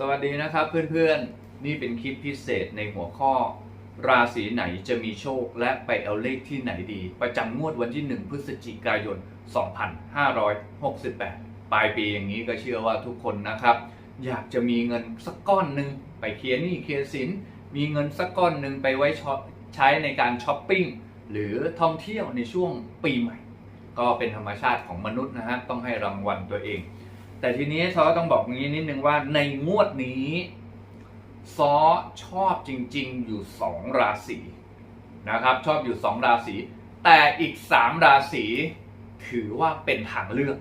สวัสดีนะครับเพื่อนๆ นี่เป็นคลิปพิเศษในหัวข้อ ราศีไหนจะมีโชคและไปเอาเลขที่ไหนดี ประจำงวดวันที่ 1 พฤศจิกายน 2568 ปลายปีอย่างนี้ก็เชื่อว่าทุกคนนะครับ อยากจะมีเงินสักก้อนหนึ่งไปเคลียร์หนี้เคลียร์สิน มีเงินสักก้อนหนึ่งไปไว้ชใช้ในการช้อปปิ้งหรือท่องเที่ยวในช่วงปีใหม่ ก็เป็นธรรมชาติของมนุษย์นะฮะต้องให้รางวัลตัวเอง แต่ทีนี้ซอต้องบอกงี้นิดนึงว่าในงวดนี้ซอชอบจริง ๆ อยู่2ราศีนะครับ ชอบอยู่2ราศี แต่อีก3ราศีถือว่าเป็นทางเลือก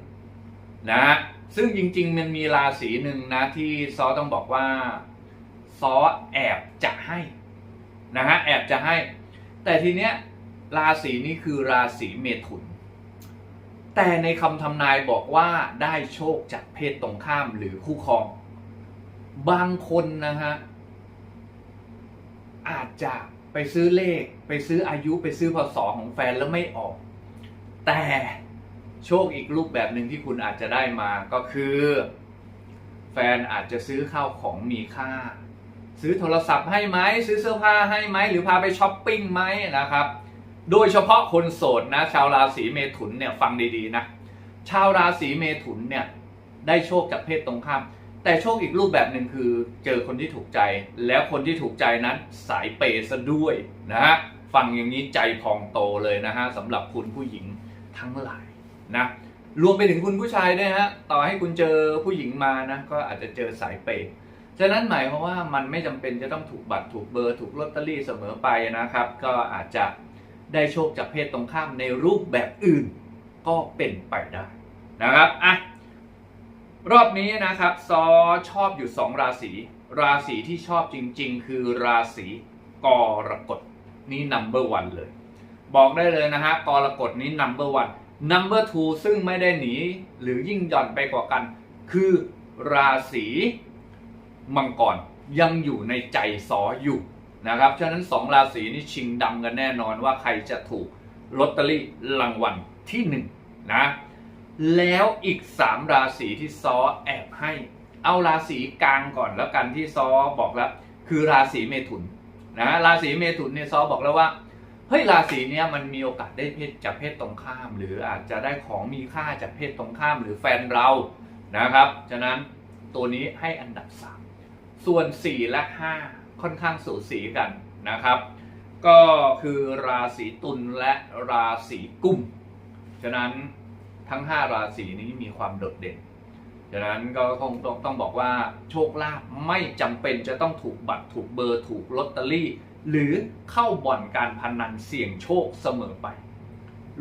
นะฮะซึ่งจริง ๆ มันมีราศีหนึ่งนะที่ซอต้องบอกว่าซอแอบจะให้นะฮะแอบจะให้ แต่ทีเนี้ยราศีนี้คือราศีเมถุน แต่ในคำทำนายบอกว่าได้โชคจากเพศตรงข้ามหรือคู่ครอง บางคนนะฮะ อาจจะไปซื้อเลข ไปซื้ออายุไปซื้อพศของแฟนแล้วไม่ออก แต่โชคอีกรูปแบบหนึ่งที่คุณอาจจะได้มาก็คือ แฟนอาจจะซื้อข้าวของมีค่า ซื้อโทรศัพท์ให้ไหมซื้อเสื้อผ้าให้ไหมหรือพาไปช้อปปิ้งไหมนะครับ โดยเฉพาะคนโสดนะ ชาวราศีเมถุนเนี่ยฟังดีๆนะ ชาวราศีเมถุนเนี่ยได้โชคจากเพศตรงข้าม แต่โชคอีกรูปแบบหนึ่งคือเจอคนที่ถูกใจ แล้วคนที่ถูกใจนั้นสายเปย์ซะด้วยนะฮะฟังอย่างนี้ใจพองโตเลยนะฮะสำหรับคุณผู้หญิงทั้งหลายนะรวมไปถึงคุณผู้ชายด้วยฮะต่อให้คุณเจอผู้หญิงมานะก็อาจจะเจอสายเปย์ฉะนั้นหมายความว่ามันไม่จำเป็นจะต้องถูกบัตรถูกเบอร์ถูกลอตเตอรี่เสมอไปนะครับ ก็อาจจะ ได้โชคจากเพศตรงข้ามในรูปแบบอื่น ก็เป็นไปได้นะครับอะรอบนี้นะครับซอชอบอยู่ 2 ราศีราศีที่ชอบจริง ๆ คือราศีกรกฎนี่ number one เลย บอกได้เลยนะฮะกรกฎนี้ number one number two ซึ่งไม่ได้หนีหรือยิ่งหย่อนไปกว่ากัน คือราศีมังกรยังอยู่ในใจซออยู่ นะครับฉะนั้น 2 ราศีนี้ชิงดำกันแน่นอนว่าใครจะถูกลอตเตอรี่รางวัลที่1นะแล้วอีก 3 ราศีที่ซอแอบให้ เอาราศีกลางก่อนแล้วกันที่ซอบอกแล้ว คือราศีเมถุนนะราศีเมถุนเนี่ยซอบอกแล้วว่าเฮ้ยราศีเนี้ยมันมีโอกาสได้เพศจากเพศตรงข้าม หรืออาจจะได้ของมีค่าจากเพศตรงข้ามหรือแฟนเรานะครับ ฉะนั้นตัวนี้ให้อันดับ 3 ส่วน 4 และ 5 ค่อนข้างสูสีกันนะครับ ก็คือราศีตุลและราศีกุมฉะนั้นทั้ง 5 ราศีนี้มีความโดดเด่นฉะนั้นก็คงต้องบอกว่าโชคลาภไม่จำเป็นจะต้องถูกบัตรถูกเบอร์ถูกลอตเตอรี่ หรือเข้าบ่อนการพนันเสี่ยงโชคเสมอไป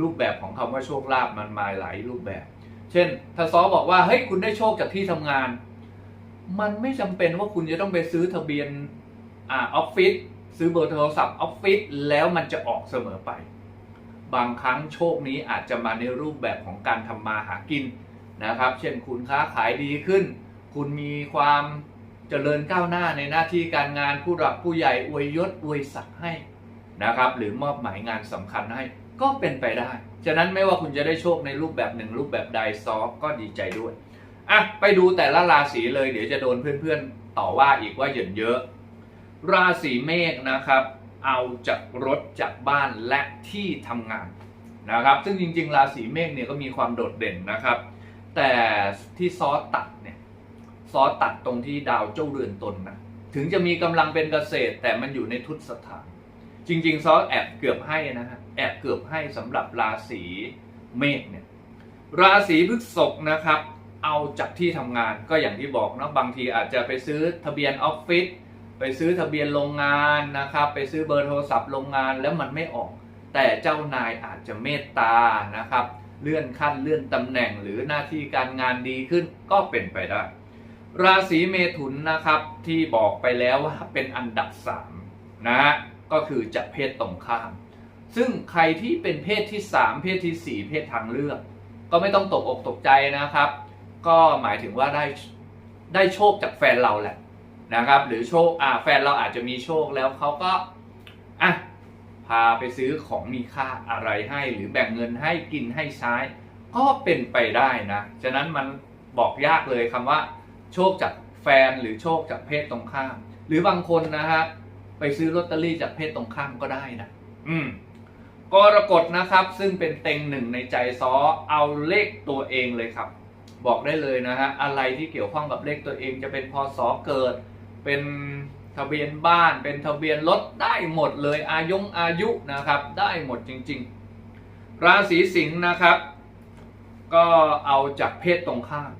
รูปแบบของคำว่าโชคลาภมันมาหลายรูปแบบ เช่น ถ้าซอบอกว่าเฮ้ยคุณได้โชคจากที่ทำงาน มันไม่จำเป็นว่าคุณจะต้องไปซื้อทะเบียน อ่าออฟฟิศซื้อเบอร์โทรศัพท์ออฟฟิศแล้วมันจะออกเสมอไป บางครั้งโชคนี้อาจจะมาในรูปแบบของการทำมาหากินนะครับ เช่นคุณค้าขายดีขึ้น คุณมีความเจริญก้าวหน้าในหน้าที่การงานผู้หลักผู้ใหญ่อวยยศอวยศักดิ์ให้นะครับ หรือมอบหมายงานสำคัญให้ก็เป็นไปได้ ฉะนั้นไม่ว่าคุณจะได้โชคในรูปแบบหนึ่งรูปแบบใดซอฟก็ดีใจด้วยอะไปดูแต่ละราศีเลยเดี๋ยวจะโดนเพื่อนๆต่อว่าอีกว่าเหยินเยอะ ราศีเมษนะครับ เอาจากรถจากบ้านและที่ทำงานนะครับ ซึ่งจริง ๆ ราศีเมษเนี่ยก็มีความโดดเด่นนะครับ แต่ที่ซอตัดเนี่ยซอตัดตรงที่ดาวเจ้าเรือนตนนะถึงจะมีกำลังเป็นเกษตร แต่มันอยู่ในทุตสถาน จริง ๆ ซอแอบเกือบให้นะฮะแอบเกือบให้สำหรับราศีเมษเนี่ยราศีพฤษภนะครับ เอาจากที่ทำงานก็อย่างที่บอกเนาะบางทีอาจจะไปซื้อทะเบียนออฟฟิศ ไปซื้อทะเบียนโรงงานนะครับ ไปซื้อเบอร์โทรศัพท์โรงงานแล้วมันไม่ออก แต่เจ้านายอาจจะเมตตานะครับ เลื่อนขั้นเลื่อนตำแหน่งหรือหน้าที่การงานดีขึ้นก็เป็นไปได้ ราศีเมถุนนะครับที่บอกไปแล้วว่าเป็นอันดับ3นะฮะก็คือจะเพศตรงข้าม ซึ่งใครที่เป็นเพศที่3เพศที่4เพศทางเลือก ก็ไม่ต้องตกอกตกใจนะครับ ก็หมายถึงว่าได้ได้โชคจากแฟนเราแหละ นะครับ หรือโชคอ่าแฟนเราอาจจะมีโชคแล้วเขาก็อะพาไปซื้อของมีค่าอะไรให้ หรือแบ่งเงินให้กินให้ใช้ ก็เป็นไปได้นะ ฉะนั้นมันบอกยากเลยคำว่า โชคจากแฟนหรือโชคจากเพศตรงข้าม หรือบางคนนะฮะไปซื้อลอตเตอรี่จากเพศตรงข้ามก็ได้นะ อืมกรกฎนะครับ ซึ่งเป็นเต็งหนึ่งในใจซอเอาเลขตัวเองเลยครับ บอกได้เลยนะฮะอะไรที่เกี่ยวข้องกับเลขตัวเองจะเป็นพศเกิด เป็นทะเบียนบ้านเป็นทะเบียนรถได้หมดเลยอายงอายุนะครับได้หมดจริง ๆ ราศีสิงห์นะครับ ก็เอาจากเพศตรงข้าม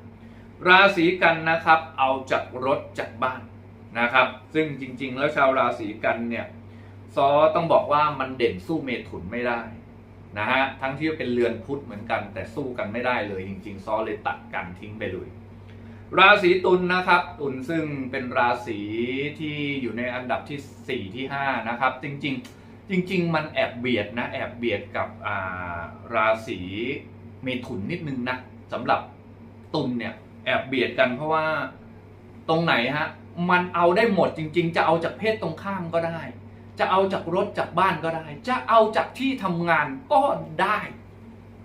ราศีกันนะครับเอาจากรถจากบ้านนะครับ ซึ่งจริง ๆ แล้วชาวราศีกันเนี่ยซอต้องบอกว่ามันเด่นสู้เมถุนไม่ได้นะฮะทั้งที่เป็นเรือนพุธเหมือนกันแต่สู้กันไม่ได้เลยจริง ๆ ซอเลยตัดกันทิ้งไปเลย ราศีตุลนะครับ ตุลซึ่งเป็นราศีที่อยู่ในอันดับที่ 4 ที่ 5 นะครับ จริงๆ จริง ๆ มันแอบเบียดนะแอบเบียดกับาราศีเมถุนนิดนึงนะสำหรับตุลเนี่ยแอบเบียดกันเพราะว่าตรงไหนฮะมันเอาได้หมดจริง ๆ จะเอาจากเพศตรงข้ามก็ได้ จะเอาจากรถจากบ้านก็ได้ จะเอาจากที่ทำงานก็ได้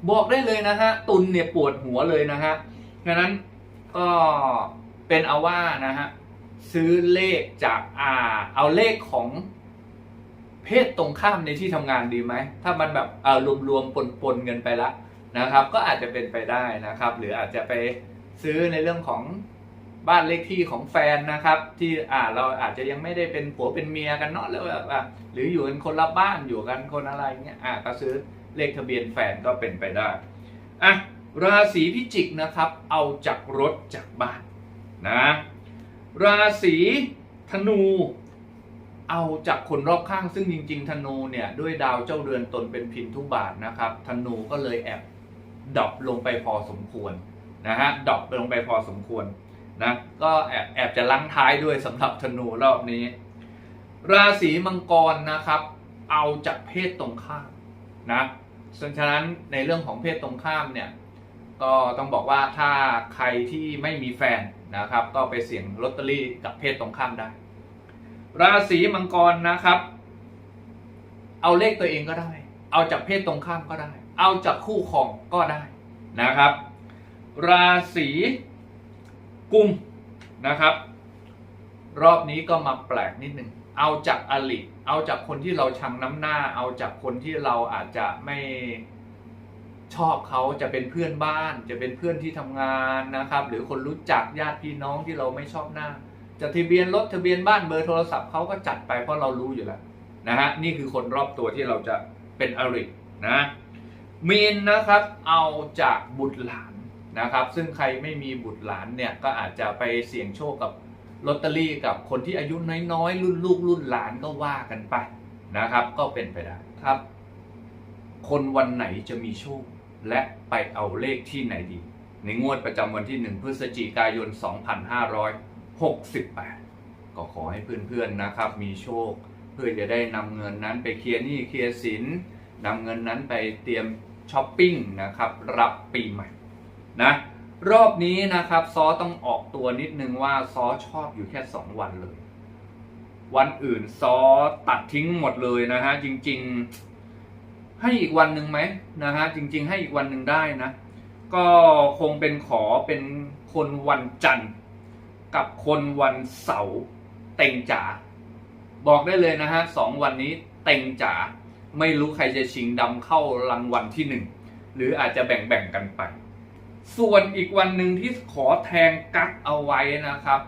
บอกได้เลยนะฮะตุลเนี่ยปวดหัวเลยนะฮะดังนั้น ก็เป็นเอาว่านะฮะซื้อเลขจากอ่า เอาเลขของเพศตรงข้ามในที่ทำงานดีไหม ถ้ามันแบบเออรวมๆปนๆกันไปละนะครับ ก็อาจจะเป็นไปได้นะครับ หรืออาจจะไปซื้อในเรื่องของบ้านเลขที่ของแฟนนะครับ ที่อ่าเราอาจจะยังไม่ได้เป็นผัวเป็นเมียกันเนาะแล้วแบบอะหรืออยู่กันคนละบ้านอยู่กันคนอะไรเงี้ยอะก็ซื้อเลขทะเบียนแฟนก็เป็นไปได้อะ ราศีพิจิกนะครับ เอาจากรถจากบ้านนะราศีธนูเอาจากคนรอบข้างซึ่งจริง ๆ ธนูเนี่ยด้วยดาวเจ้าเรือนตนเป็นพินทุบาทนะครับธนูก็เลยแอบดรอปลงไปพอสมควรนะฮะดรอปลงไปพอสมควรนะก็แอบแอบจะลังท้ายด้วยสำหรับธนูรอบนี้ ราศีมังกรนะครับ เอาจากเพศตรงข้ามนะฉะนั้นในเรื่องของเพศตรงข้ามเนี่ย ก็ต้องบอกว่าถ้าใครที่ไม่มีแฟนนะครับ ก็ไปเสี่ยงลอตเตอรี่กับเพศตรงข้ามได้ ราศีมังกรนะครับ เอาเลขตัวเองก็ได้ เอาจากเพศตรงข้ามก็ได้ เอาจากคู่ครองก็ได้นะครับ ราศีกุมนะครับ รอบนี้ก็มาแปลกนิดนึงเอาจากอลิเอาจากคนที่เราชังน้ำหน้า เอาจากคนที่เราอาจจะไม่ ชอบเขาจะเป็นเพื่อนบ้าน จะเป็นเพื่อนที่ทำงานนะครับ หรือคนรู้จักญาติพี่น้องที่เราไม่ชอบหน้า จะทะเบียนรถทะเบียนบ้านเบอร์โทรศัพท์เขาก็จัดไปเพราะเรารู้อยู่แล้วนะฮะนี่คือคนรอบตัวที่เราจะเป็นอรินะมีนนะครับเอาจากบุตรหลานนะครับ ซึ่งใครไม่มีบุตรหลานเนี่ยก็อาจจะไปเสี่ยงโชคกับลอตเตอรี่กับคนที่อายุน้อยๆ รุ่นลูกรุ่นหลานก็ว่ากันไปนะครับ ก็เป็นไปได้ครับ คนวันไหนจะมีโชค และไปเอาเลขที่ไหนดี ในงวดประจำวันที่ 1 พฤศจิกายน 2568 ก็ขอให้เพื่อนๆนะครับ มีโชค เพื่อจะได้นำเงินนั้นไปเคลียร์หนี้เคลียร์สินนำเงินนั้นไปเตรียมช้อปปิ้งนะครับ รับปีใหม่นะรอบนี้นะครับซอต้องออกตัวนิดนึงว่าซอชอบอยู่แค่ 2 วันเลย วันอื่นซอตัดทิ้งหมดเลยนะฮะจริง ๆ ให้อีกวันหนึ่งไหมนะฮะจริง ๆ ให้อีกวันหนึ่งได้นะ ก็คงเป็นขอเป็นคนวันจันทร์ กับคนวันเสาร์เต็งจ๋าบอกได้เลยนะฮะสองวันนี้เต็งจ๋าไม่รู้ใครจะชิงดำเข้ารางวัลที่หนึ่งหรืออาจจะแบ่งๆกันไป ส่วนอีกวันหนึ่งที่ขอแทงกักเอาไว้นะครับ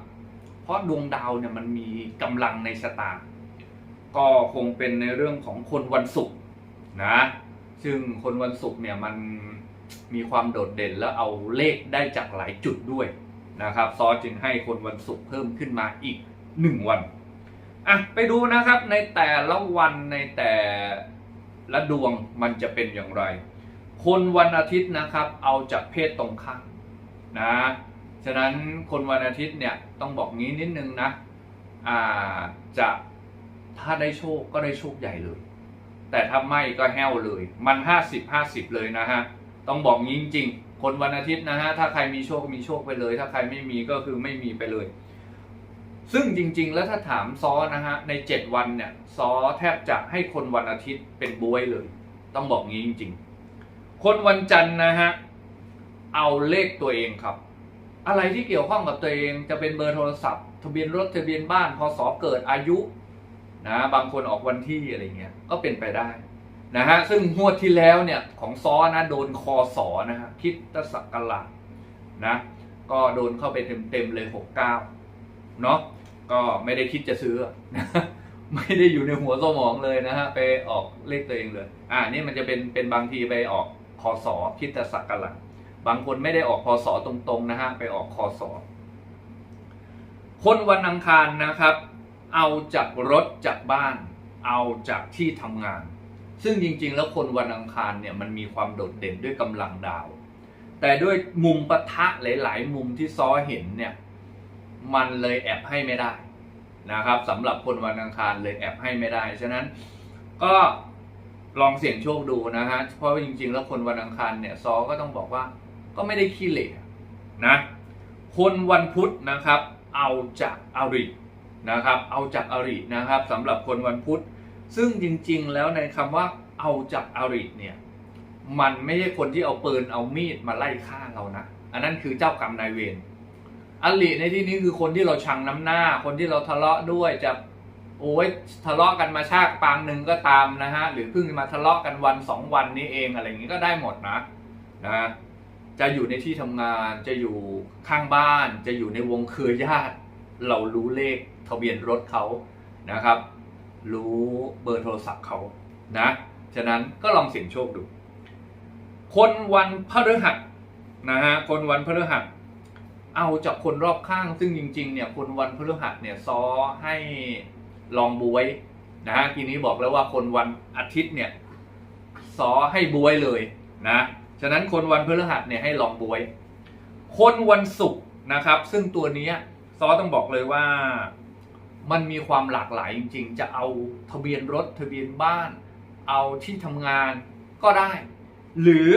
เพราะดวงดาวเนี่ยมันมีกำลังในชะตา ก็คงเป็นในเรื่องของคนวันศุกร์ นะ ซึ่งคนวันศุกร์เนี่ยมันมีความโดดเด่นแล้วเอาเลขได้จากหลายจุดด้วยนะครับ ซอจึงให้คนวันศุกร์เพิ่มขึ้นมาอีกหนึ่งวันอะไปดูนะครับในแต่ละวันในแต่ละดวงมันจะเป็นอย่างไร คนวันอาทิตย์นะครับเอาจากเพศตรงข้ามนะฉะนั้นคนวันอาทิตย์เนี่ยต้องบอกงี้นิดนึงนะอ่าจะถ้าได้โชคก็ได้โชคใหญ่เลย แต่ถ้าไม่ก็แห้วเลย มันห้าสิบห้าสิบเลยนะฮะ ต้องบอกงี้จริงๆ คนวันอาทิตย์นะฮะ ถ้าใครมีโชคมีโชคไปเลย ถ้าใครไม่มีก็คือไม่มีไปเลย ซึ่งจริงๆ แล้วถ้าถามซอนะฮะ ในเจ็ดวันเนี่ยซอแทบจะให้คนวันอาทิตย์เป็นบวยเลย ต้องบอกงี้จริงๆ คนวันจันทร์นะฮะ เอาเลขตัวเองครับ อะไรที่เกี่ยวข้องกับตัวเองจะเป็นเบอร์โทรศัพท์ ทะเบียนรถทะเบียนบ้านพศเกิดอายุ นะบางคนออกวันที่อะไรเงี้ยก็เป็นไปได้นะฮะซึ่งงวดที่แล้วเนี่ยของซ้อนะโดนคอสอนะฮะคิดตศักราชนะก็โดนเข้าไปเต็มๆเลยหกเก้าเนาะก็ไม่ได้คิดจะซื้อนะไม่ได้อยู่ในหัวสมองเลยนะฮะไปออกเลขตัวเองเลย อ่านี่มันจะเป็นเป็นบางทีไปออกคอสอคิดตศักราชบางคนไม่ได้ออกพศตรงๆนะฮะไปออกคอสอคนวันอังคารนะครับ เอาจากรถจากบ้าน เอาจากที่ทำงาน ซึ่งจริงๆ แล้วคนวันอังคารเนี่ยมันมีความโดดเด่นด้วยกำลังดาว แต่ด้วยมุมปะทะหลาย ๆ มุมที่ซ้อเห็นเนี่ยมันเลยแอบให้ไม่ได้นะครับสำหรับคนวันอังคารเลยแอบให้ไม่ได้ฉะนั้นก็ลองเสี่ยงโชคดูนะฮะเพราะว่าจริง ๆ แล้วคนวันอังคารเนี่ยซอก็ต้องบอกว่าก็ไม่ได้ขี้เหร่นะคนวันพุธนะครับ เอาจากอาริ นะครับ เอาจากอรินะครับสำหรับคนวันพุธ ซึ่งจริงๆ แล้วในคำว่าเอาจากอริเนี่ยมันไม่ใช่คนที่เอาปืนเอามีดมาไล่ฆ่าเรานะ อันนั้นคือเจ้ากรรมนายเวรอริในที่นี้คือคนที่เราชังน้ำหน้า คนที่เราทะเลาะด้วยจะโอ้ยทะเลาะกันมาชาติปางหนึ่งก็ตามนะฮะหรือเพิ่งมาทะเลาะกันวันสองวันนี้เองอะไรอย่างนี้ก็ได้หมดนะนะจะอยู่ในที่ทำงานจะอยู่ข้างบ้าน จะอยู่ในวงเครือญาติ เรารู้เลขทะเบียนรถเขานะครับ รู้เบอร์โทรศัพท์เขานะ ฉะนั้นก็ลองเสี่ยงโชคดู คนวันพฤหัสนะฮะ คนวันพฤหัส เอาจากคนรอบข้าง ซึ่งจริงๆเนี่ย คนวันพฤหัสเนี่ยซอให้ลองบวยนะฮะ ทีนี้บอกแล้วว่าคนวันอาทิตย์เนี่ยซอให้บวยเลยนะ ฉะนั้นคนวันพฤหัสเนี่ยให้ลองบวย คนวันศุกร์นะครับ ซึ่งตัวนี้ ซอต้องบอกเลยว่ามันมีความหลากหลายจริง ๆ จะเอาทะเบียนรถทะเบียนบ้าน เอาที่ทำงานก็ได้ หรือ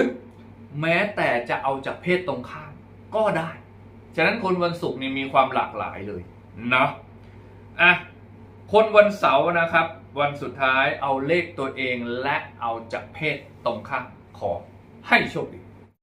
แม้แต่จะเอาจากเพศตรงข้ามก็ได้ ฉะนั้นคนวันศุกร์นี่มีความหลากหลายเลยเนาะอะคนวันเสาร์นะครับ วันสุดท้ายเอาเลขตัวเองและเอาจากเพศตรงข้ามขอให้โชคดี